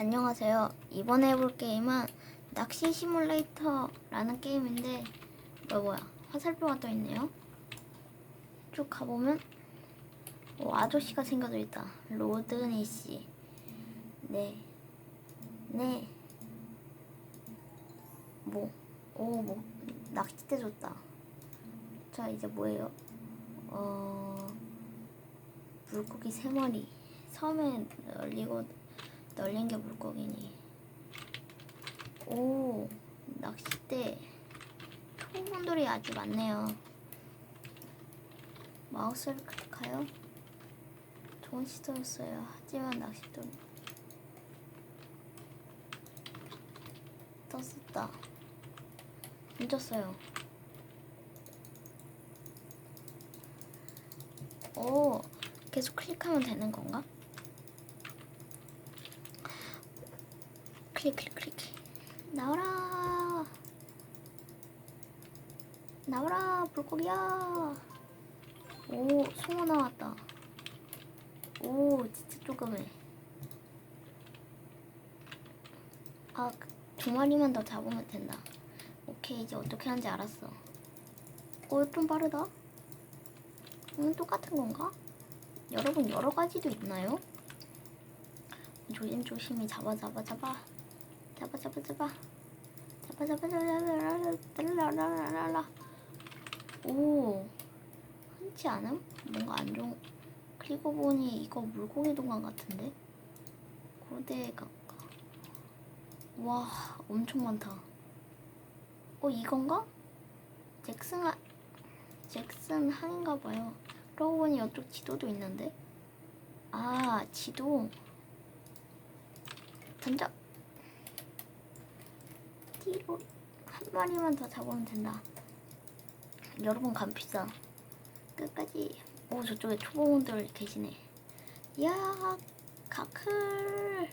안녕하세요. 이번에 해볼 게임은 낚시 시뮬레이터라는 게임인데 뭐 뭐야 화살표가 떠 있네요. 쭉 가보면 오, 아저씨가 생겨져 있다. 로드니 씨. 네. 네. 뭐. 오, 뭐. 낚싯대 줬다. 자, 이제 뭐예요? 어. 물고기 세 마리. 섬에 널리고 널린 게 물고기니. 오, 낚싯대. 초보분들이 아주 많네요. 마우스를 클릭하여 좋은 시도였어요. 하지만 낚싯돌 떴었다. 던졌어요. 오, 계속 클릭하면 되는 건가? 클릭 클릭 클릭. 나와라. 나와라 물고기야. 오 송어 나왔다. 오 진짜 조그매. 아두 마리만 더 잡으면 된다. 오케이 이제 어떻게 하는지 알았어. 오좀 빠르다. 음 똑같은 건가? 여러분 여러 가지도 있나요? 조심조심히 잡아 잡아 잡아 잡아 잡아 잡아 잡아 잡아 잡아 잡아 오 흔치 않음? 뭔가 안 좋은 그리고 보니 이거 물고기 동안 같은데 고대 각각 와 엄청 많다 어 이건가? 잭슨 하... 잭슨 항인가 봐요 그러고 보니 이쪽 지도도 있는데 아 지도 던져 뒤로 한 마리만 더 잡으면 된다. 여러분 감피사 끝까지. 오 저쪽에 초보분들 계시네. 야 가클.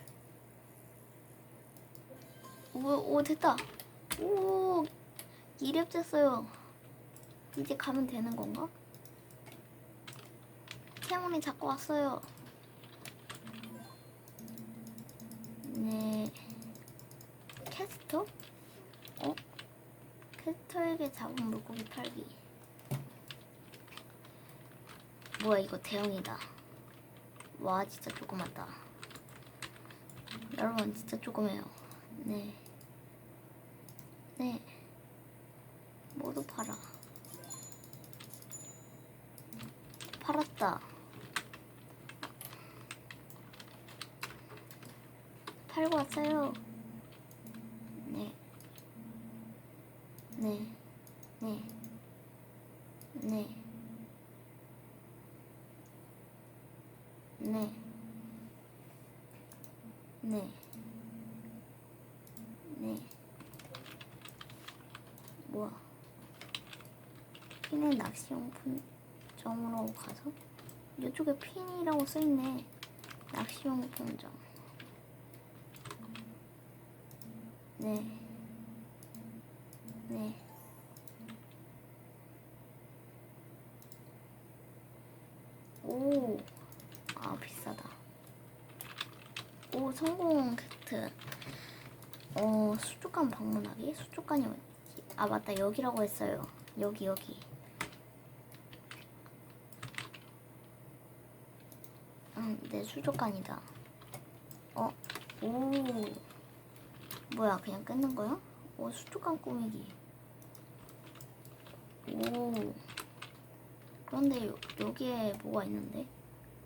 오, 오 됐다. 오 이랩 됐어요. 이제 가면 되는 건가? 태문이 자꾸 왔어요. 네. 캐스터? 어? 캐스터에게 잡은 물고기 팔기. 뭐야 이거 대형이다. 와 진짜 조그맣다. 여러분 진짜 조그매요. 네. 네. 모두 팔아. 팔았다. 팔고 왔어요 네 네, 네, 네, 네, 네, 네. 뭐야? 핀의 낚시용품 점으로 가서 이쪽에 핀이라고 써있네. 낚시용품점. 네. 네. 오, 아 비싸다. 오 성공 획트. 어 수족관 방문하기? 수족관이 어디? 아 맞다 여기라고 했어요. 여기 여기. 응, 내 수족관이다. 어, 오, 뭐야 그냥 끊는 거야? 오 수족관 꾸미기. 오. 그런데 요, 여기에 뭐가 있는데?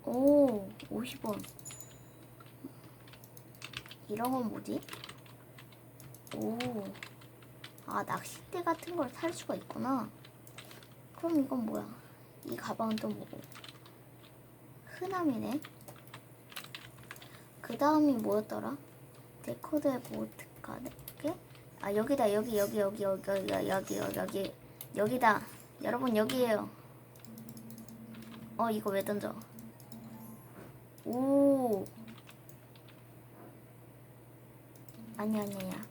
오, 50원. 이런 건 뭐지? 오. 아, 낚싯대 같은 걸 살 수가 있구나. 그럼 이건 뭐야? 이 가방은 또 뭐고? 흔함이네. 그 다음이 뭐였더라? 데코드의 보트카드? 뭐, 아, 여기다, 여기, 여기, 여기, 여기, 여기, 여기, 여기. 여기. 여기다. 여러분 여기에요. 어 이거 왜 던져? 오. 아니 아니 아니야.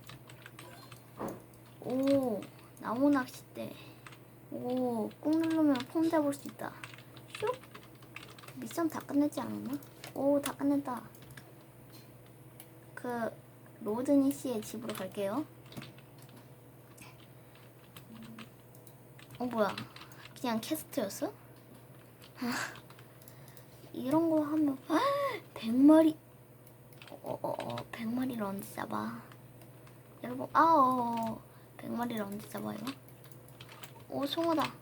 오. 나무 낚싯대. 오꾹 누르면 폼 잡을 수 있다. 슉. 미션 다 끝냈지 않았나? 오 다 끝냈다. 그 로드니 씨의 집으로 갈게요. 어 뭐야? 그냥 캐스트였어? 아, 이런 거 하면 100마리 어어 어 100마리를 언제 잡아? 여러분 아어 100마리를 언제 잡아요? 오 송어다.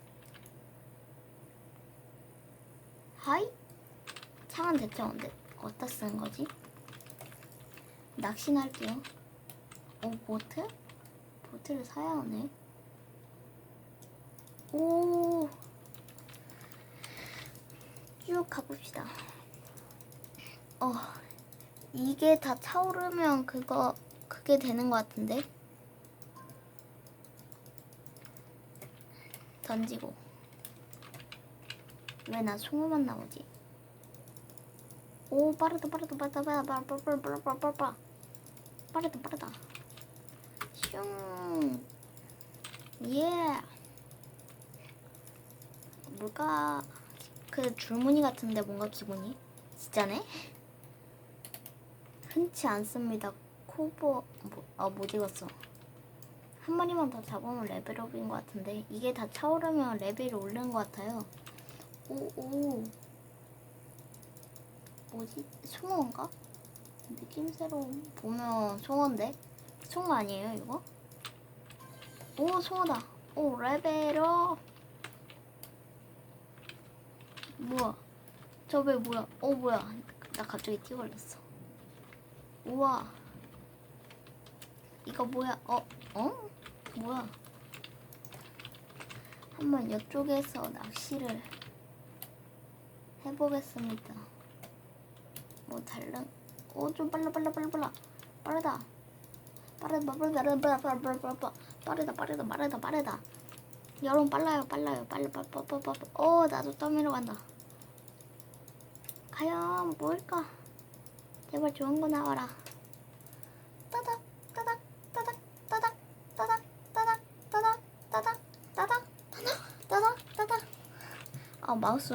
하이? 창은 대체 언제 어디다 쓰는 거지? 낚시나 할게요. 오 보트? 보트를 사야 하네. 오. 쭉 가봅시다. 어, 이게 다 차오르면 그거, 그게 되는 것 같은데? 던지고. 왜 나 송어만 나오지? 오, 빠르다, 빠르다, 빠르다, 빠르다, 빠르다, 빠르다, 빠르다, 빠르다, 빠르다. 슝. 예. 뭘까? 그 줄무늬 같은데 뭔가 기분이 진짜네? 흔치 않습니다. 코보 뭐, 아못 읽었어. 한 마리만 더 잡으면 레벨업인 것 같은데 이게 다 차오르면 레벨이 오르는 것 같아요. 오오 뭐지? 송어인가? 느낌새로 보면 송어인데 송어 아니에요 이거? 오 송어다. 오 레벨업. 뭐야? 저배 뭐야? 어 뭐야? 나 갑자기 뛰 걸렸어. 우와. 이거 뭐야? 어? 어? 뭐야? 한번 이쪽에서 낚시를 해보겠습니다. 뭐 다른? 오좀 빨라 빨라 빨라 빨라 빠르다. 빠르다 빠르다 빠르다 빠르다 빠르다 빠르다 빠르다 빠르다 빠르다. 여러분 빨라요 빨라요 빨리 빨리 빨리 빨리 어 나도 떠미러 간다 과연 뭘까 제발 좋은 거 나와라 따닥 따닥 따닥 따닥 따닥 따닥 따닥 따닥 따닥 따닥 따닥 따닥 아 마우스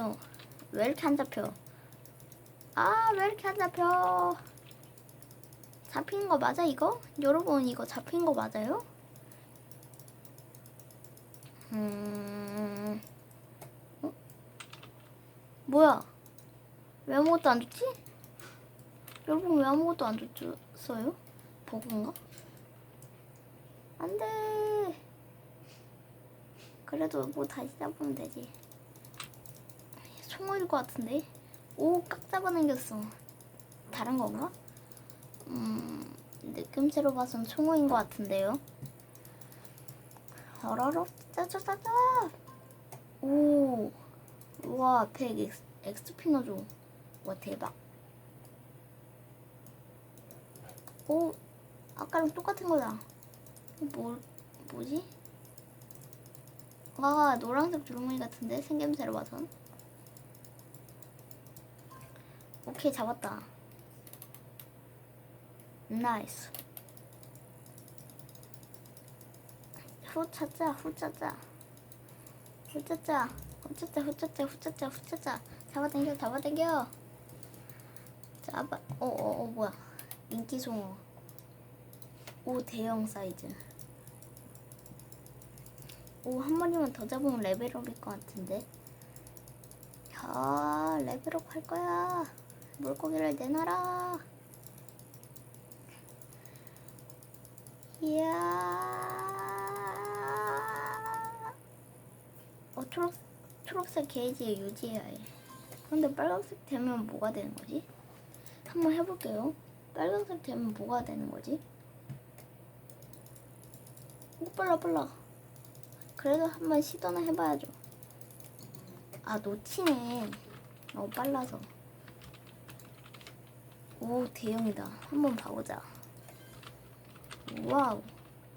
왜 이렇게 안 잡혀 아 왜 이렇게 안 잡혀 잡힌 거 맞아 이거? 여러분 이거 잡힌 거 맞아요? 음, 어? 뭐야? 왜 아무것도 안 줬지? 여러분 왜 아무것도 안 줬어요? 버그인가? 안 돼. 그래도 뭐 다시 잡으면 되지. 송어일 것 같은데? 오, 깍 잡아당겼어. 다른 건가? 음, 느낌새로 봐선 송어인 것 같은데요? 어라로 짜자자자 오 우와 100 엑스, 엑스피 넣어줘 와 대박. 오 아까랑 똑같은 거다. 뭐 뭐지? 와 노란색 주름무늬 같은데? 생김새로 봐선. 오케이 잡았다. 나이스 후 찾자 후 찾자 후 찾자 후 찾자 후 찾자 후 찾자 후 찾자 잡아당겨 잡아당겨. 잡아 어어 어 뭐야. 인기 송어. 오 대형 사이즈. 오한 마리만 더 잡으면 레벨업일 것 같은데? 아 레벨업 할 거야. 물고기를 내놔라. 이야 초록 초록색 게이지 유지해야 해. 근데 빨간색 되면 뭐가 되는 거지? 한번 해볼게요. 빨간색 되면 뭐가 되는 거지? 오 빨라 빨라. 그래도 한번 시도는 해봐야죠. 아 놓치네. 너무 빨라서. 오 대형이다. 한번 봐보자. 와우.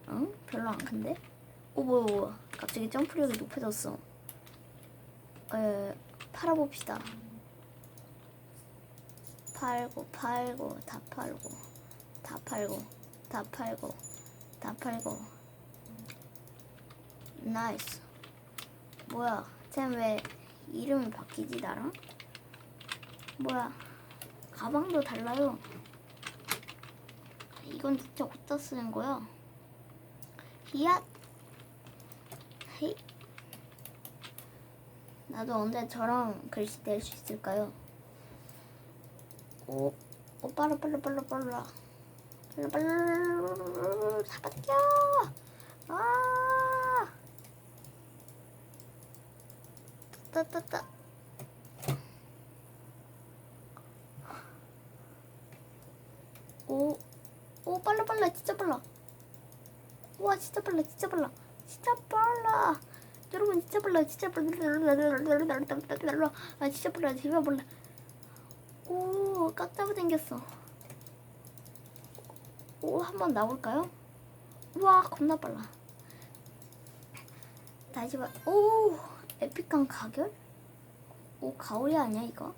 응? 별로 안 큰데? 오 뭐야 뭐야. 갑자기 점프력이 높아졌어 에 팔아봅시다. 팔고 팔고 다 팔고 다 팔고 다 팔고 다 팔고. 나이스. 뭐야 쟤왜 이름이 바뀌지 나랑? 뭐야 가방도 달라요. 이건 진짜 어디다 쓰는 거야? 히앗? 헤이 나도 언제 저런 글씨 낼 수 있을까요? 오, 오 빨라 빨라 빨라 빨라. 빨라 빨라 잡았죠 아! 따따따. 오, 오 빨라 빨라 진짜 빨라. 우와 진짜 빨라 진짜 빨라. 진짜 빨라 여러분 진짜 빨라 진짜 빨라 아 진짜 빨라 진짜 빨라 오 깍잡이 생겼어 오 한번 나올까요? 우와 겁나 빨라 다시 봐오 에픽한 가결? 오 가오리 아니야 이거?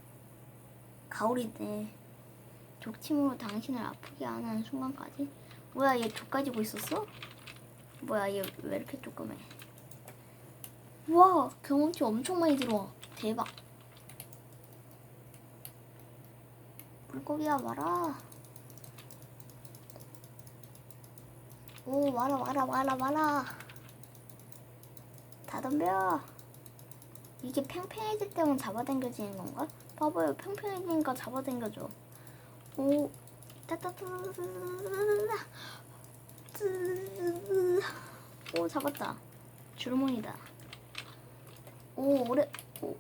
가오리네 독침으로 당신을 아프게 하는 순간까지 뭐야 얘 족 가지고 있었어? 뭐야 얘 왜 이렇게 조그매 와 경험치 엄청 많이 들어와. 대박. 물고기야 와라. 오 와라 와라 와라 와라. 다 덤벼. 이게 팽팽해질 때만 잡아당겨지는 건가? 봐봐요 팽팽해지니까 잡아당겨져. 오 따따따따따따 오 잡았다. 줄무늬다 오 오래 오,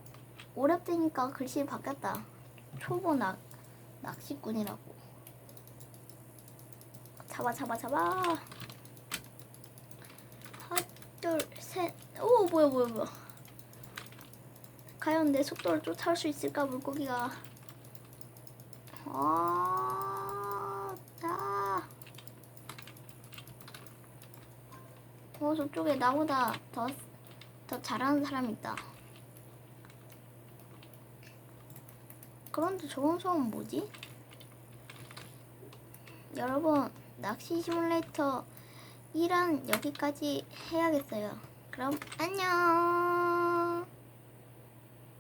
오랩되니까 글씨 바뀌었다. 초보 낚 낚시꾼이라고. 잡아 잡아 잡아. 하나 둘셋오 뭐야 뭐야 뭐야. 과연 내 속도를 쫓아올 수 있을까 물고기가. 아, 나. 어, 저쪽에 나보다 더, 더 잘하는 사람 있다. 그런데 저건 소은 뭐지? 여러분, 낚시 시뮬레이터 1은 여기까지 해야겠어요. 그럼 안녕!